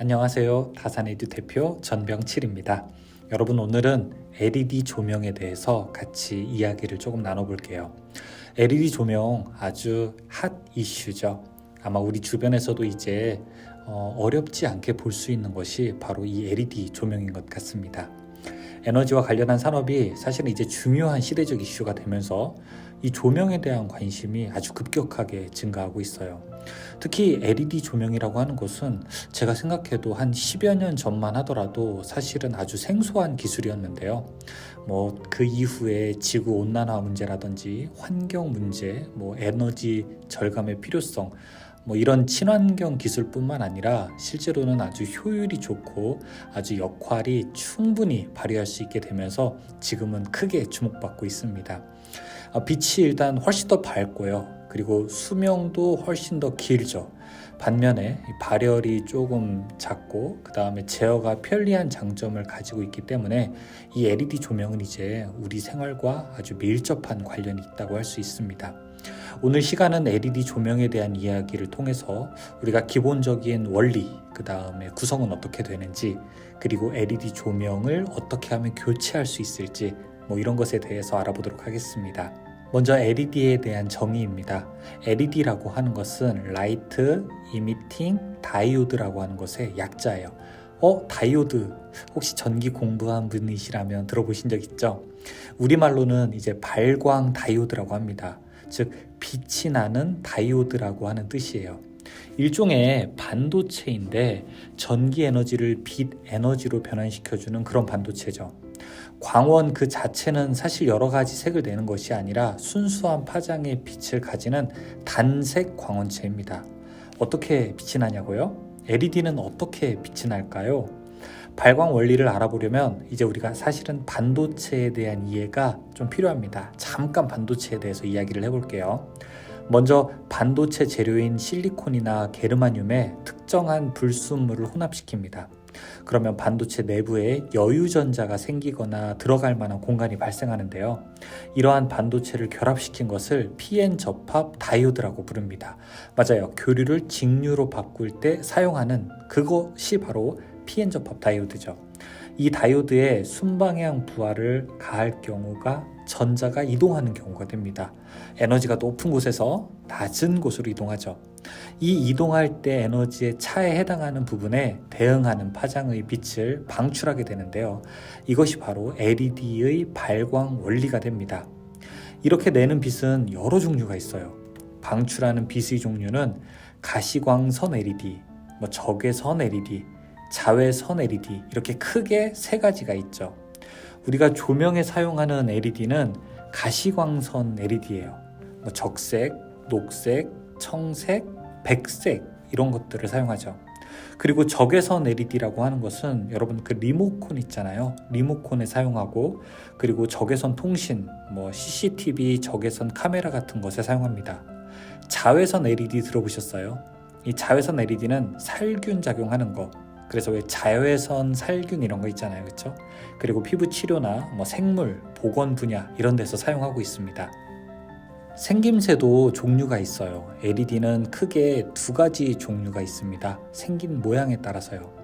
안녕하세요. 다산에듀 대표 전병칠입니다. 여러분 오늘은 LED 조명에 대해서 같이 이야기를 조금 나눠볼게요. LED 조명 아주 핫 이슈죠. 아마 우리 주변에서도 이제 어, 어렵지 않게 볼 수 있는 것이 바로 이 LED 조명인 것 같습니다. 에너지와 관련한 산업이 사실은 이제 중요한 시대적 이슈가 되면서 이 조명에 대한 관심이 아주 급격하게 증가하고 있어요. 특히 LED 조명이라고 하는 것은 제가 생각해도 한 10여 년 전만 하더라도 사실은 아주 생소한 기술이었는데요. 뭐 그 이후에 지구 온난화 문제라든지 환경 문제, 뭐 에너지 절감의 필요성, 뭐 이런 친환경 기술뿐만 아니라 실제로는 아주 효율이 좋고 아주 역할이 충분히 발휘할 수 있게 되면서 지금은 크게 주목받고 있습니다. 아, 빛이 일단 훨씬 더 밝고요. 그리고 수명도 훨씬 더 길죠. 반면에 이 발열이 조금 작고 그 다음에 제어가 편리한 장점을 가지고 있기 때문에 이 LED 조명은 이제 우리 생활과 아주 밀접한 관련이 있다고 할 수 있습니다. 오늘 시간은 LED 조명에 대한 이야기를 통해서 우리가 기본적인 원리, 그 다음에 구성은 어떻게 되는지, 그리고 LED 조명을 어떻게 하면 교체할 수 있을지, 뭐 이런 것에 대해서 알아보도록 하겠습니다. 먼저 LED에 대한 정의입니다. LED라고 하는 것은 Light Emitting Diode라고 하는 것의 약자예요. 어, 다이오드. 혹시 전기 공부한 분이시라면 들어보신 적 있죠? 우리말로는 이제 발광 다이오드라고 합니다. 즉, 빛이 나는 다이오드라고 하는 뜻이에요. 일종의 반도체인데 전기 에너지를 빛 에너지로 변환시켜주는 그런 반도체죠. 광원 그 자체는 사실 여러 가지 색을 내는 것이 아니라 순수한 파장의 빛을 가지는 단색 광원체입니다. 어떻게 빛이 나냐고요? LED는 어떻게 빛이 날까요? 발광 원리를 알아보려면 이제 우리가 사실은 반도체에 대한 이해가 좀 필요합니다. 잠깐 반도체에 대해서 이야기를 해볼게요. 먼저 반도체 재료인 실리콘이나 게르마늄에 특정한 불순물을 혼합시킵니다. 그러면 반도체 내부에 여유전자가 생기거나 들어갈 만한 공간이 발생하는데요. 이러한 반도체를 결합시킨 것을 PN 접합 다이오드라고 부릅니다. 맞아요. 교류를 직류로 바꿀 때 사용하는 그것이 바로 PN 접합 다이오드죠. 이 다이오드에 순방향 부하를 가할 경우가 전자가 이동하는 경우가 됩니다. 에너지가 높은 곳에서 낮은 곳으로 이동하죠. 이 이동할 때 에너지의 차에 해당하는 부분에 대응하는 파장의 빛을 방출하게 되는데요. 이것이 바로 LED의 발광 원리가 됩니다. 이렇게 내는 빛은 여러 종류가 있어요. 방출하는 빛의 종류는 가시광선 LED, 뭐 적외선 LED, 자외선 LED 이렇게 크게 세 가지가 있죠. 우리가 조명에 사용하는 LED는 가시광선 LED예요. 뭐 적색, 녹색, 청색, 백색 이런 것들을 사용하죠. 그리고 적외선 LED라고 하는 것은 여러분 그 리모콘 있잖아요. 리모콘에 사용하고 그리고 적외선 통신, 뭐 CCTV 적외선 카메라 같은 것에 사용합니다. 자외선 LED 들어보셨어요? 이 자외선 LED는 살균 작용하는 거. 그래서 왜 자외선 살균 이런 거 있잖아요. 그렇죠? 그리고 피부 치료나 뭐 생물, 보건 분야 이런 데서 사용하고 있습니다. 생김새도 종류가 있어요. LED는 크게 두 가지 종류가 있습니다. 생긴 모양에 따라서요.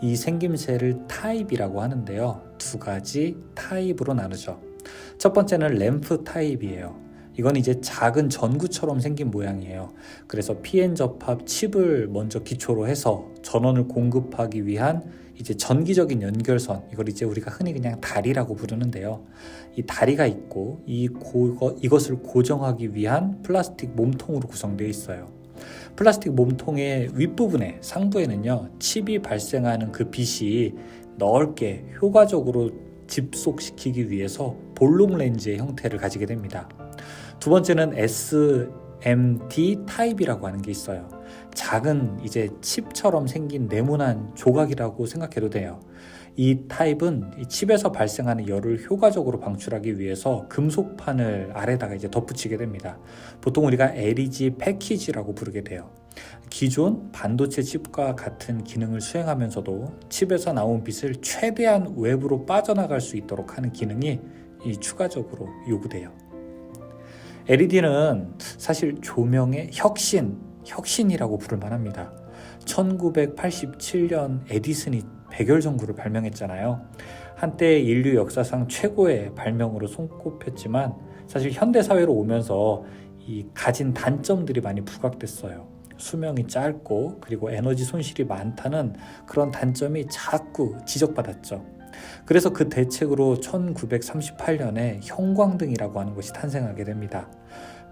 이 생김새를 타입이라고 하는데요. 두 가지 타입으로 나누죠. 첫 번째는 램프 타입이에요. 이건 이제 작은 전구처럼 생긴 모양이에요. 그래서 PN 접합 칩을 먼저 기초로 해서 전원을 공급하기 위한 이제 전기적인 연결선 이걸 이제 우리가 흔히 그냥 다리라고 부르는데요. 이 다리가 있고 이 고, 이것을 고정하기 위한 플라스틱 몸통으로 구성되어 있어요. 플라스틱 몸통의 윗부분에 상부에는요 칩이 발생하는 그 빛이 넓게 효과적으로 집속시키기 위해서 볼록 렌즈의 형태를 가지게 됩니다. 두 번째는 SMD 타입이라고 하는 게 있어요. 작은 이제 칩처럼 생긴 네모난 조각이라고 생각해도 돼요. 이 타입은 이 칩에서 발생하는 열을 효과적으로 방출하기 위해서 금속판을 아래다가 이제 덧붙이게 됩니다. 보통 우리가 LED 패키지라고 부르게 돼요. 기존 반도체 칩과 같은 기능을 수행하면서도 칩에서 나온 빛을 최대한 외부로 빠져나갈 수 있도록 하는 기능이 이 추가적으로 요구돼요. LED는 사실 조명의 혁신, 혁신이라고 부를 만합니다. 1987년 에디슨이 백열 전구를 발명했잖아요. 한때 인류 역사상 최고의 발명으로 손꼽혔지만 사실 현대 사회로 오면서 이 가진 단점들이 많이 부각됐어요. 수명이 짧고 그리고 에너지 손실이 많다는 그런 단점이 자꾸 지적받았죠. 그래서 그 대책으로 1938년에 형광등이라고 하는 것이 탄생하게 됩니다.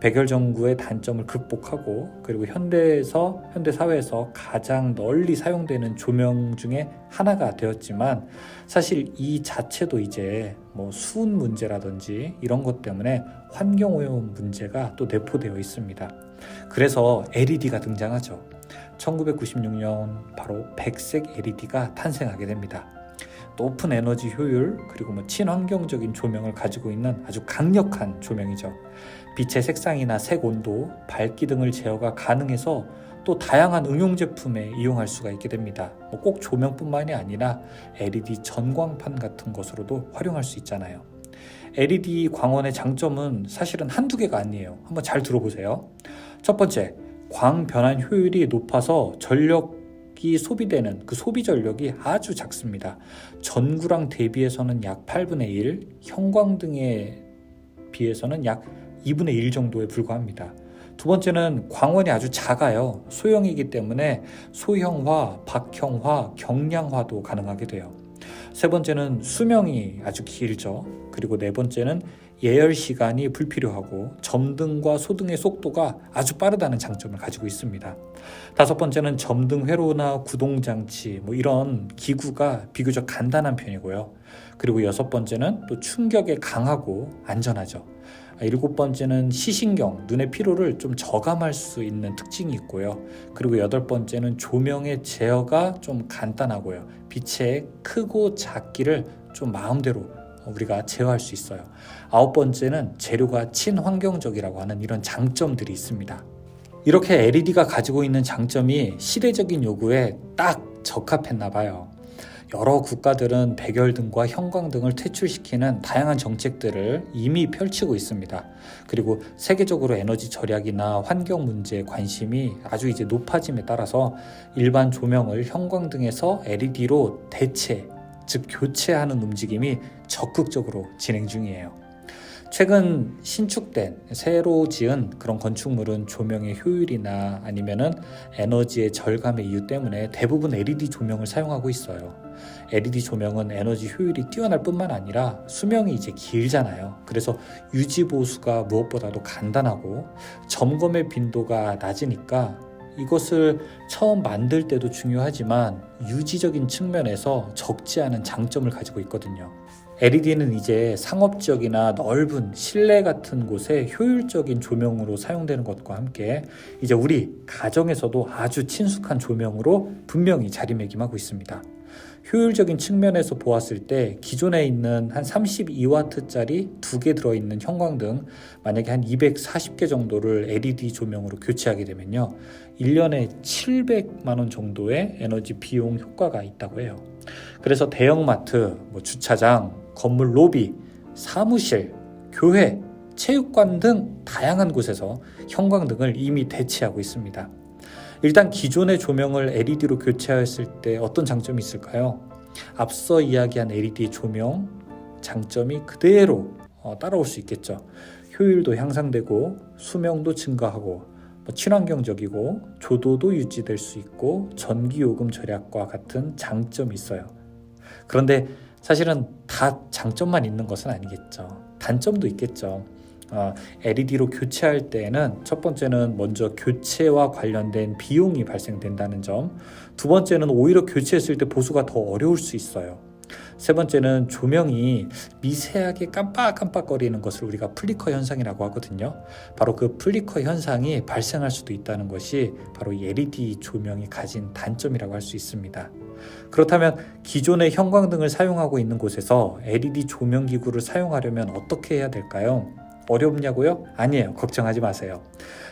백열 전구의 단점을 극복하고 그리고 현대에서 현대 사회에서 가장 널리 사용되는 조명 중에 하나가 되었지만 사실 이 자체도 이제 뭐 수은 문제라든지 이런 것 때문에 환경 오염 문제가 또 내포되어 있습니다. 그래서 LED가 등장하죠. 1996년 바로 백색 LED가 탄생하게 됩니다. 높은 에너지 효율 그리고 뭐 친환경적인 조명을 가지고 있는 아주 강력한 조명이죠. 빛의 색상이나 색 온도, 밝기 등을 제어가 가능해서 또 다양한 응용 제품에 이용할 수가 있게 됩니다. 뭐꼭 조명뿐만이 아니라 LED 전광판 같은 것으로도 활용할 수 있잖아요. LED 광원의 장점은 사실은 한두 개가 아니에요. 한번 잘 들어보세요. 첫 번째, 광 변환 효율이 높아서 전력이 소비되는 그 소비 전력이 아주 작습니다. 전구랑 대비해서는 약 8분의 1, 형광등에 비해서는 약 2분의 1 정도에 불과합니다. 두 번째는 광원이 아주 작아요. 소형이기 때문에 소형화, 박형화, 경량화도 가능하게 돼요. 세 번째는 수명이 아주 길죠. 그리고 네 번째는 예열 시간이 불필요하고 점등과 소등의 속도가 아주 빠르다는 장점을 가지고 있습니다. 다섯 번째는 점등 회로나 구동 장치 뭐 이런 기구가 비교적 간단한 편이고요. 그리고 여섯 번째는 또 충격에 강하고 안전하죠. 일곱 번째는 시신경, 눈의 피로를 좀 저감할 수 있는 특징이 있고요. 그리고 여덟 번째는 조명의 제어가 좀 간단하고요. 빛의 크고 작기를 좀 마음대로 우리가 제어할 수 있어요. 아홉 번째는 재료가 친환경적이라고 하는 이런 장점들이 있습니다. 이렇게 LED가 가지고 있는 장점이 시대적인 요구에 딱 적합했나 봐요. 여러 국가들은 백열등과 형광등을 퇴출시키는 다양한 정책들을 이미 펼치고 있습니다. 그리고 세계적으로 에너지 절약이나 환경 문제에 관심이 아주 이제 높아짐에 따라서 일반 조명을 형광등에서 LED로 대체, 즉 교체하는 움직임이 적극적으로 진행 중이에요. 최근 신축된 새로 지은 그런 건축물은 조명의 효율이나 아니면은 에너지의 절감의 이유 때문에 대부분 LED 조명을 사용하고 있어요. LED 조명은 에너지 효율이 뛰어날 뿐만 아니라 수명이 이제 길잖아요. 그래서 유지 보수가 무엇보다도 간단하고 점검의 빈도가 낮으니까 이것을 처음 만들 때도 중요하지만 유지적인 측면에서 적지 않은 장점을 가지고 있거든요. LED는 이제 상업 지역이나 넓은 실내 같은 곳에 효율적인 조명으로 사용되는 것과 함께 이제 우리 가정에서도 아주 친숙한 조명으로 분명히 자리매김하고 있습니다. 효율적인 측면에서 보았을 때 기존에 있는 한 32와트짜리 두 개 들어있는 형광등 만약에 한 240개 정도를 LED 조명으로 교체하게 되면요. 1년에 700만 원 정도의 에너지 비용 효과가 있다고 해요. 그래서 대형마트, 뭐 주차장, 건물 로비, 사무실, 교회, 체육관 등 다양한 곳에서 형광등을 이미 대체하고 있습니다. 일단 기존의 조명을 LED로 교체했을 때 어떤 장점이 있을까요? 앞서 이야기한 LED 조명 장점이 그대로 어, 따라올 수 있겠죠. 효율도 향상되고 수명도 증가하고 뭐 친환경적이고 조도도 유지될 수 있고 전기요금 절약과 같은 장점이 있어요. 그런데 사실은 다 장점만 있는 것은 아니겠죠. 단점도 있겠죠. 어, LED로 교체할 때에는 첫 번째는 먼저 교체와 관련된 비용이 발생된다는 점, 두 번째는 오히려 교체했을 때 보수가 더 어려울 수 있어요. 세 번째는 조명이 미세하게 깜빡깜빡거리는 것을 우리가 플리커 현상이라고 하거든요. 바로 그 플리커 현상이 발생할 수도 있다는 것이 바로 이 LED 조명이 가진 단점이라고 할 수 있습니다. 그렇다면 기존의 형광등을 사용하고 있는 곳에서 LED 조명 기구를 사용하려면 어떻게 해야 될까요? 어렵냐고요? 아니에요. 걱정하지 마세요.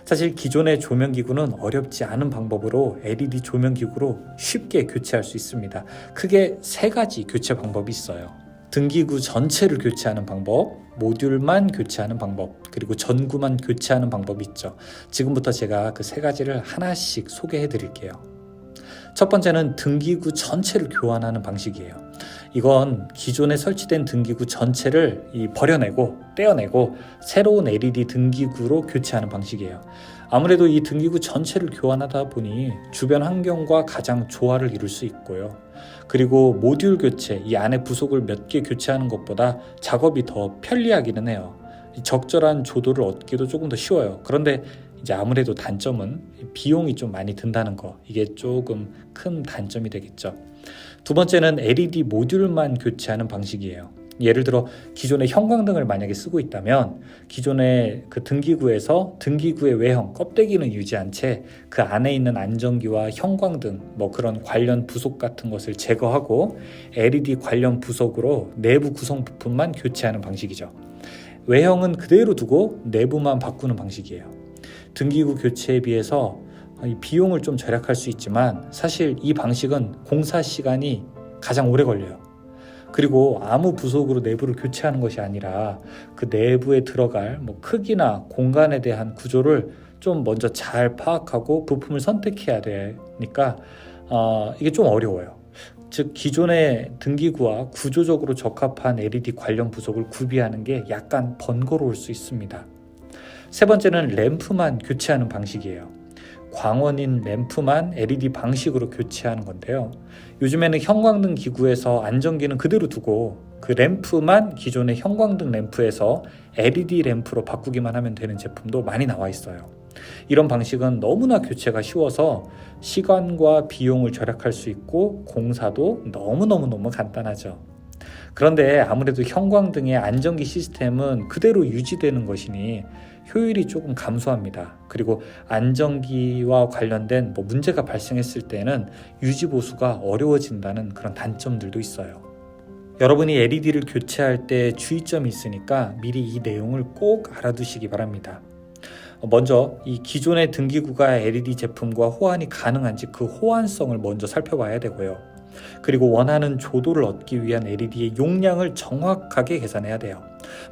사실 기존의 조명 기구는 어렵지 않은 방법으로 LED 조명 기구로 쉽게 교체할 수 있습니다. 크게 세 가지 교체 방법이 있어요. 등기구 전체를 교체하는 방법, 모듈만 교체하는 방법, 그리고 전구만 교체하는 방법이 있죠. 지금부터 제가 그 세 가지를 하나씩 소개해 드릴게요. 첫 번째는 등기구 전체를 교환하는 방식이에요. 이건 기존에 설치된 등기구 전체를 이 버려내고 떼어내고 새로운 LED 등기구로 교체하는 방식이에요. 아무래도 이 등기구 전체를 교환하다 보니 주변 환경과 가장 조화를 이룰 수 있고요. 그리고 모듈 교체, 이 안에 부속을 몇 개 교체하는 것보다 작업이 더 편리하기는 해요. 이 적절한 조도를 얻기도 조금 더 쉬워요. 그런데 이제 아무래도 단점은 비용이 좀 많이 든다는 거. 이게 조금 큰 단점이 되겠죠. 두 번째는 LED 모듈만 교체하는 방식이에요. 예를 들어 기존의 형광등을 만약에 쓰고 있다면 기존의 그 등기구에서 등기구의 외형 껍데기는 유지한 채 그 안에 있는 안전기와 형광등 뭐 그런 관련 부속 같은 것을 제거하고 LED 관련 부속으로 내부 구성 부품만 교체하는 방식이죠. 외형은 그대로 두고 내부만 바꾸는 방식이에요. 등기구 교체에 비해서 이 비용을 좀 절약할 수 있지만 사실 이 방식은 공사 시간이 가장 오래 걸려요. 그리고 아무 부속으로 내부를 교체하는 것이 아니라 그 내부에 들어갈 뭐 크기나 공간에 대한 구조를 좀 먼저 잘 파악하고 부품을 선택해야 되니까 어, 이게 좀 어려워요. 즉 기존의 등기구와 구조적으로 적합한 LED 관련 부속을 구비하는 게 약간 번거로울 수 있습니다. 세 번째는 램프만 교체하는 방식이에요. 광원인 램프만 LED 방식으로 교체하는 건데요. 요즘에는 형광등 기구에서 안전기는 그대로 두고 그 램프만 기존의 형광등 램프에서 LED 램프로 바꾸기만 하면 되는 제품도 많이 나와 있어요. 이런 방식은 너무나 교체가 쉬워서 시간과 비용을 절약할 수 있고 공사도 너무너무너무 간단하죠. 그런데 아무래도 형광등의 안전기 시스템은 그대로 유지되는 것이니 효율이 조금 감소합니다. 그리고 안전기와 관련된 뭐 문제가 발생했을 때는 유지 보수가 어려워진다는 그런 단점들도 있어요. 여러분이 LED를 교체할 때 주의점이 있으니까 미리 이 내용을 꼭 알아두시기 바랍니다. 먼저 이 기존의 등기구가 LED 제품과 호환이 가능한지 그 호환성을 먼저 살펴봐야 되고요. 그리고 원하는 조도를 얻기 위한 LED의 용량을 정확하게 계산해야 돼요.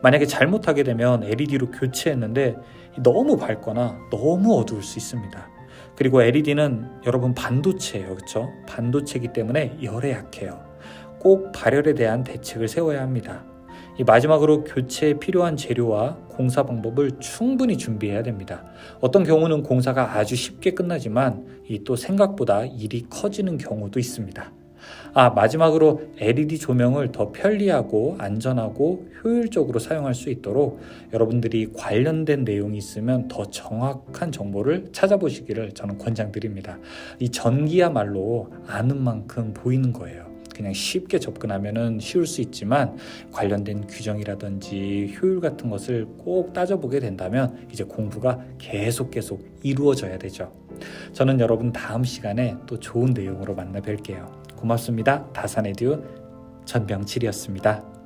만약에 잘못하게 되면 LED로 교체했는데 너무 밝거나 너무 어두울 수 있습니다. 그리고 LED는 여러분 반도체예요. 그렇죠? 반도체이기 때문에 열에 약해요. 꼭 발열에 대한 대책을 세워야 합니다. 이 마지막으로 교체에 필요한 재료와 공사 방법을 충분히 준비해야 됩니다. 어떤 경우는 공사가 아주 쉽게 끝나지만 이또 생각보다 일이 커지는 경우도 있습니다. 아, 마지막으로 LED 조명을 더 편리하고 안전하고 효율적으로 사용할 수 있도록 여러분들이 관련된 내용이 있으면 더 정확한 정보를 찾아보시기를 저는 권장드립니다. 이 전기야말로 아는 만큼 보이는 거예요. 그냥 쉽게 접근하면 쉬울 수 있지만 관련된 규정이라든지 효율 같은 것을 꼭 따져보게 된다면 이제 공부가 계속 계속 이루어져야 되죠. 저는 여러분 다음 시간에 또 좋은 내용으로 만나 뵐게요. 고맙습니다. 다산에듀 전병칠이었습니다.